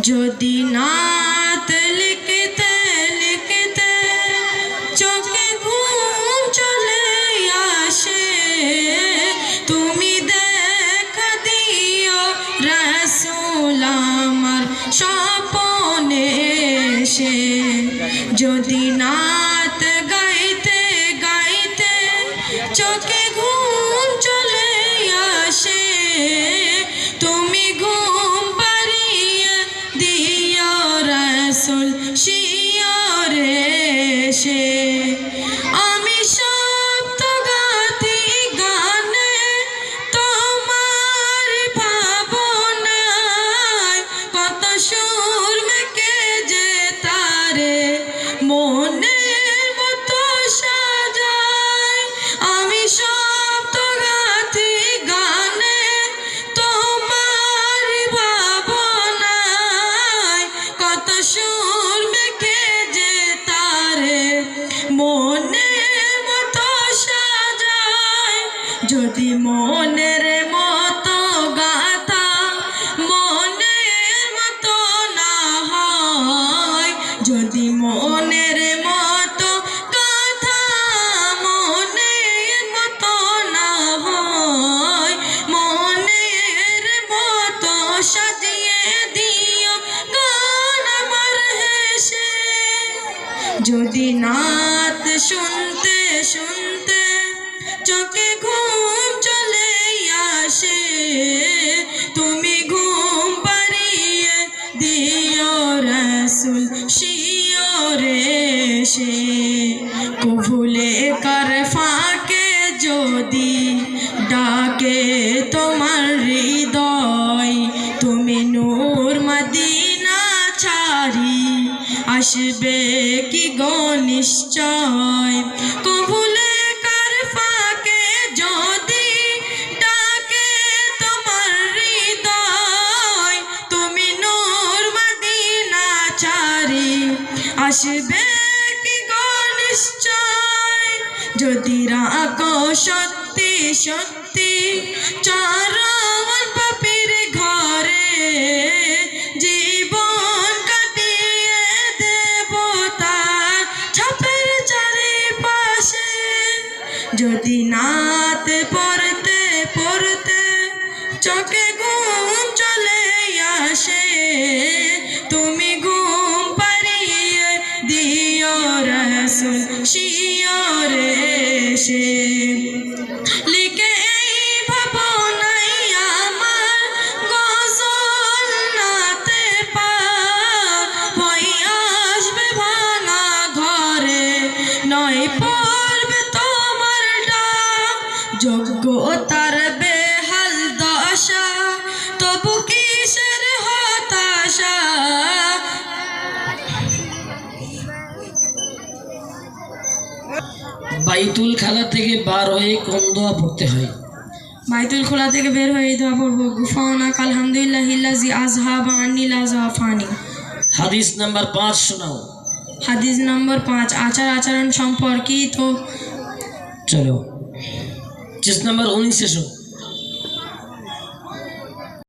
যদি নাত লিখতে লিখতে চোখে ঘুম চলে আসে, তুমি দেখা দিও রসুল আমার স্বপনে সে যদি নাত যদি মনের মতো গাথা মনের মতো না হয়, যদি মনের মতো কথা মনের মতো না হয়, মনের মতো সাজিয়ে দিও গান আমার হেসে। যদি নাত শুনতে শুনতে চোখে ঘুম দিও রসুল শিওরে সে। কভুলে কার ফাঁকে যদি ডাকে তোমার হৃদয়, তুমি নূর মদিনা ছাড়ি, আসবে কি গো নিশ্চয়? আসবে কি নিশ্চয়? যদি রাখো সত্যি সত্যি চরণ পাপির ঘরে জীবন কাটিয়ে দেব তার ছাপের চারিপাশে। যদি নাতে পড়তে পড়তে চোখে ঘুম রসুল শিয়রে সে লিখে নয় পড়বে তোমার ডাক। যোগ্য তার বেহাল দশা, তবু কিসের হতাশা? বাইতুল খালা থেকে বার হয়ে কোন দোয়া পড়তে হয়? বাইতুল খোলা থেকে বের হয়ে এই দোয়া পড়ব গুফানা আলহামদুলিল্লাহ ইল্লাজি আজহাবা আনিল আজহাফানি হাদিস নাম্বার পাঁচ শোনাও। হাদিস নাম্বার পাঁচ আচার আচরণ সম্পর্কিত। চলো। জিস নাম্বার উনিশে এসো